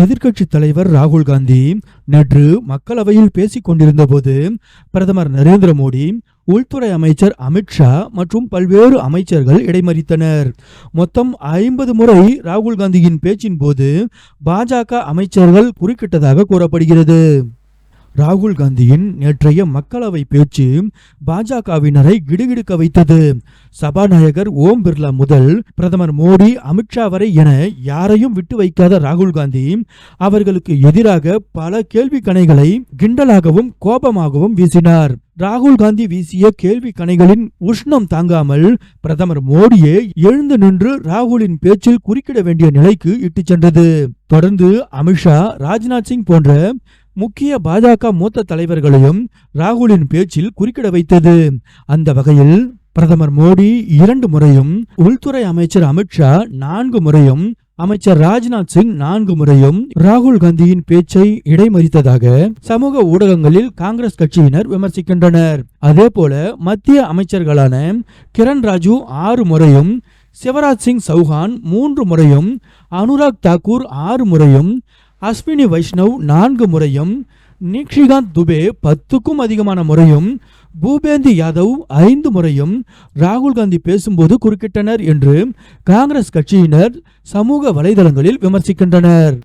எதிர்க்கட்சித் தலைவர் ராகுல் காந்தி நேற்று மக்களவையில் பேசிக் கொண்டிருந்தபோது பிரதமர் நரேந்திர மோடி உள்துறை அமைச்சர் அமித்ஷா மற்றும் பல்வேறு அமைச்சர்கள் இடைமறித்தனர். மொத்தம் ஐம்பது முறை ராகுல் காந்தியின் பேச்சின் போது பாஜக அமைச்சர்கள் குறுக்கிட்டதாக கூறப்படுகிறது. ராகுல் காந்தியின் நேற்றைய மக்களவை பேச்சு பாஜகவினரை கிடுகிடுக்க வைத்தது. சபாநாயகர் ஓம் பிர்லா முதல் பிரதமர் மோடி அமித்ஷா வரை என யாரையும் விட்டு வைக்காத ராகுல் காந்தி அவர்களுக்கு எதிராக பல கேள்வி கணைகளை கிண்டலாகவும் கோபமாகவும் வீசினார். ராகுல் காந்தி வீசிய கேள்வி கணைகளின் உஷ்ணம் தாங்காமல் பிரதமர் மோடியே எழுந்து நின்று ராகுலின் பேச்சில் குறுக்கிட வேண்டிய நிலைக்கு இட்டுச் சென்றது. தொடர்ந்து அமித்ஷா ராஜ்நாத் சிங் போன்ற முக்கிய பாஜக மூத்த தலைவர்களையும் ராகுலின் பேச்சில் குறுக்கிட வைத்தது. அந்த வகையில் பிரதமர் மோடி இரண்டு முறையும் உள்துறை அமைச்சர் அமித்ஷா நான்கு முறையும் அமைச்சர் ராஜ்நாத் சிங் நான்கு முறையும் ராகுல் காந்தியின் பேச்சை இடைமறித்ததாக சமூக ஊடகங்களில் காங்கிரஸ் கட்சியினர் விமர்சிக்கின்றனர். அதே போல மத்திய அமைச்சர்களான கிரண் ராஜு ஆறு முறையும் சிவராஜ் சிங் சௌஹான் மூன்று முறையும் அனுராக் தாக்கூர் ஆறு முறையும் அஸ்வினி வைஷ்ணவ் நான்கு முறையும் நிக்ஷிகாந்த் துபே பத்துக்கும் அதிகமான முறையும் பூபேந்தி யாதவ் ஐந்து முறையும் ராகுல் காந்தி பேசும்போது குறுக்கிட்டனர் என்று காங்கிரஸ் கட்சியினர் சமூக வலைதளங்களில் விமர்சிக்கின்றனர்.